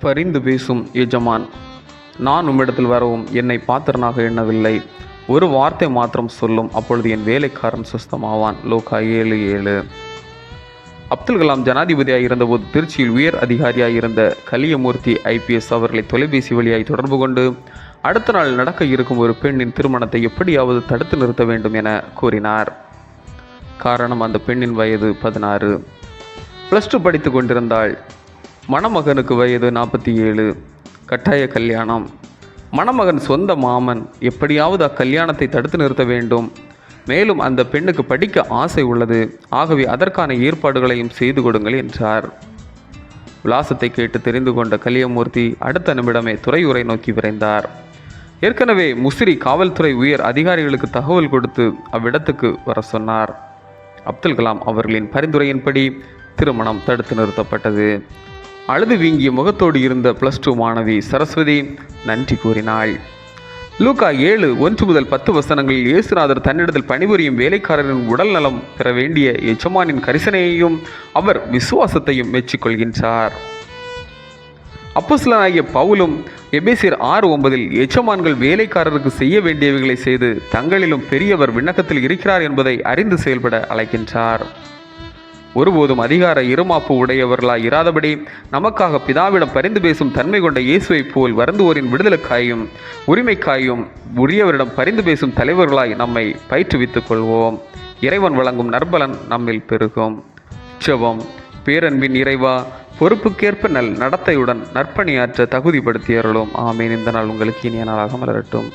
பரிந்து பேசும் எஜமான். நான் உம்மிடத்தில் வரவும் என்னை பாத்திரனாக எண்ணவில்லை. ஒரு வார்த்தை மாத்திரம் சொல்லும் அப்பொழுது என் வேலைக்காரன் சுஸ்தமாவான். லோகா ஏழு ஏழு. அப்துல் கலாம் ஜனாதிபதியாக இருந்தபோது திருச்சியில் உயர் அதிகாரியாக இருந்த கலியமூர்த்தி ஐபிஎஸ் அவர்களை தொலைபேசி வழியாய் தொடர்பு கொண்டு அடுத்த நாள் நடக்க இருக்கும் ஒரு பெண்ணின் திருமணத்தை எப்படியாவது தடுத்து நிறுத்த வேண்டும் என கூறினார். காரணம் அந்த பெண்ணின் வயது பதினாறு. ப்ளஸ் டூ படித்து கொண்டிருந்தாள். மணமகனுக்கு வயது நாற்பத்தி ஏழு கட்டாய கல்யாணம். மணமகன் சொந்த மாமன் எப்படியாவது அக்கல்யாணத்தை தடுத்து நிறுத்த வேண்டும். மேலும் அந்த பெண்ணுக்கு படிக்க ஆசை உள்ளது. ஆகவே அதற்கான ஏற்பாடுகளையும் செய்து கொடுங்கள் என்றார். விலாசத்தை கேட்டு தெரிந்து கொண்ட கலியமூர்த்தி அடுத்த நிமிடமே துறையூரை நோக்கி விரைந்தார். ஏற்கனவே முசிறி காவல்துறை உயர் அதிகாரிகளுக்கு தகவல் கொடுத்து அவ்விடத்துக்கு வர சொன்னார். அப்துல் கலாம் அவர்களின் பரிந்துரையின்படி திருமணம் தடுத்து நிறுத்தப்பட்டது. அழுது வீங்கிய முகத்தோடு இருந்த பிளஸ் டூ மாணவி சரஸ்வதி நன்றி கூறினாள். லூகா ஏழு ஒன்று முதல் பத்து வசனங்களில் இயேசுநாதர் தன்னிடத்தில் பணிபுரியும் வேலைக்காரரின் உடல் நலம் பெற வேண்டிய எஜமானின் கரிசனையையும் அவர் விசுவாசத்தையும் மெச்சிக்கொள்கின்றார். அப்போஸ்தலனாகிய பவுலும் எபேசியர் ஆறு ஒன்பதில் எஜமான்கள் வேலைக்காரருக்கு செய்ய வேண்டியவைகளை செய்து தங்களிலும் பெரியவர் விண்ணக்கத்தில் இருக்கிறார் என்பதை அறிந்து செயல்பட அழைக்கின்றார். ஒருபோதும் அதிகார இருமாப்பு உடையவர்களாய் இராதபடி நமக்காக பிதாவிடம் பரிந்து பேசும் தன்மை கொண்ட இயேசுவைப் போல் வருந்துவோரின் விடுதலுக்காயும் உரிமைக்காயும் உரியவரிடம் பரிந்து பேசும் தலைவர்களாய் நம்மை பயிற்றுவித்துக் கொள்வோம். இறைவன் வழங்கும் நற்பலன் நம்மில் பெருகும். செவம் பேரன்பின் இறைவா பொறுப்புக்கேற்ப நல் நடத்தையுடன் நற்பணியாற்ற தகுதிப்படுத்தியருளும். ஆமேன். இந்த நாள் உங்களுக்கு இனிய நாளாக மலரட்டும்.